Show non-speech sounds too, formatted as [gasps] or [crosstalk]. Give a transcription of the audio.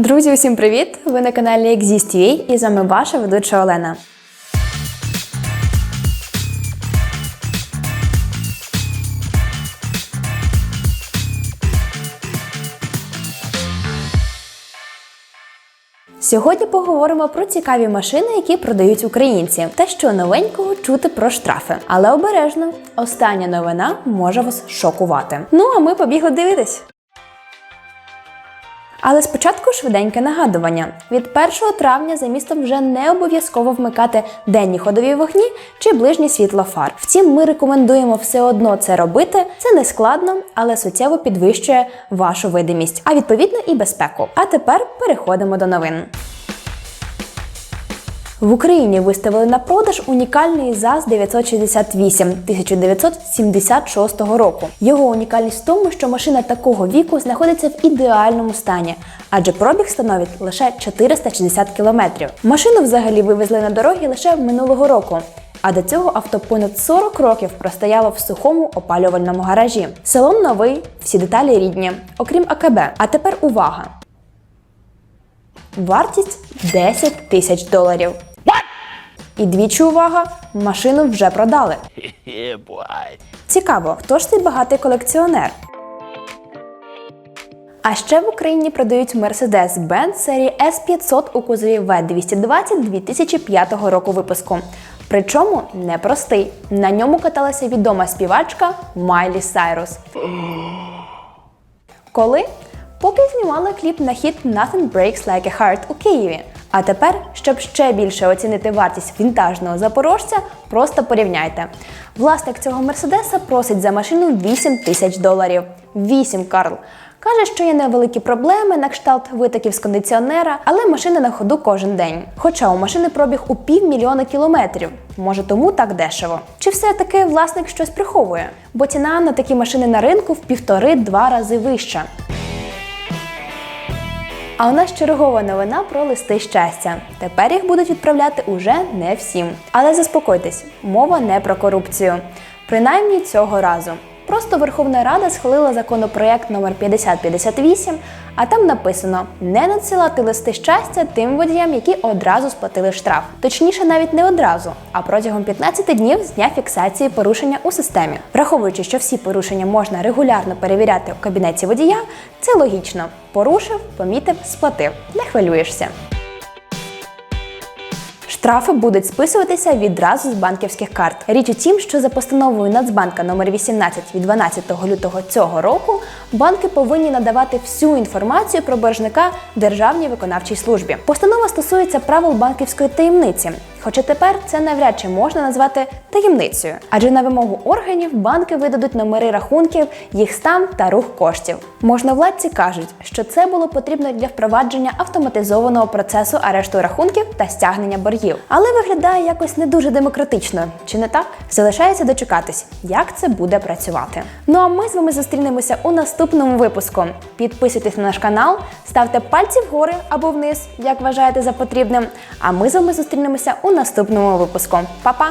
Друзі, усім привіт! Ви на каналі Exist.ua і з вами ваша ведуча Олена. Сьогодні поговоримо про цікаві машини, які продають українці, та що новенького чути про штрафи. Але обережно, остання новина може вас шокувати. Ну а ми побігли дивитись. Але спочатку швиденьке нагадування: від 1 травня за містом вже не обов'язково вмикати денні ходові вогні чи ближні світло фар. Втім, ми рекомендуємо все одно це робити. Це не складно, але суттєво підвищує вашу видимість, а відповідно і безпеку. А тепер переходимо до новин. В Україні виставили на продаж унікальний ЗАЗ 968 1976 року. Його унікальність в тому, що машина такого віку знаходиться в ідеальному стані, адже пробіг становить лише 460 кілометрів. Машину взагалі вивезли на дороги лише минулого року. А до цього авто понад 40 років простояло в сухому опалювальному гаражі. Салон новий, всі деталі рідні, окрім АКБ. А тепер увага! Вартість 10 тисяч доларів. І двічі увага, машину вже продали. [laughs] Цікаво, хто ж цей багатий колекціонер? А ще в Україні продають Mercedes-Benz серії S500 у кузові V220 2005 року випуску. Причому непростий. На ньому каталася відома співачка Майлі Сайрус. [gasps] Коли? Поки знімала кліп на хіт Nothing Breaks Like a Heart у Києві. А тепер, щоб ще більше оцінити вартість вінтажного запорожця, просто порівняйте. Власник цього мерседеса просить за машину 8 тисяч доларів. 8, Карл. Каже, що є невеликі проблеми на кшталт витоків з кондиціонера, але машина на ходу кожен день. Хоча у машини пробіг у півмільйона кілометрів. Може, тому так дешево. Чи все-таки власник щось приховує? Бо ціна на такі машини на ринку в півтори-два рази вища. А у нас чергова новина про листи щастя. Тепер їх будуть відправляти уже не всім. Але заспокойтесь, мова не про корупцію. Принаймні цього разу. Просто Верховна Рада схвалила законопроект номер 5058, а там написано не надсилати листи щастя тим водіям, які одразу сплатили штраф. Точніше, навіть не одразу, а протягом 15 днів з дня фіксації порушення у системі. Враховуючи, що всі порушення можна регулярно перевіряти у кабінеті водія, це логічно. Порушив, помітив, сплатив. Не хвилюєшся. Штрафи будуть списуватися відразу з банківських карт. Річ у тім, що за постановою Нацбанка номер 18 від 12 лютого цього року банки повинні надавати всю інформацію про боржника Державній виконавчій службі. Постанова стосується правил банківської таємниці. Хоча тепер це навряд чи можна назвати таємницею, адже на вимогу органів банки видадуть номери рахунків, їх стан та рух коштів. Можновладці кажуть, що це було потрібно для впровадження автоматизованого процесу арешту рахунків та стягнення боргів. Але виглядає якось не дуже демократично, чи не так? Залишається дочекатись, як це буде працювати. Ну а ми з вами зустрінемося у наступному випуску. Підписуйтесь на наш канал, ставте пальці вгори або вниз, як вважаєте за потрібним. А ми з вами зустрінемося у наступному випуску. Па-па!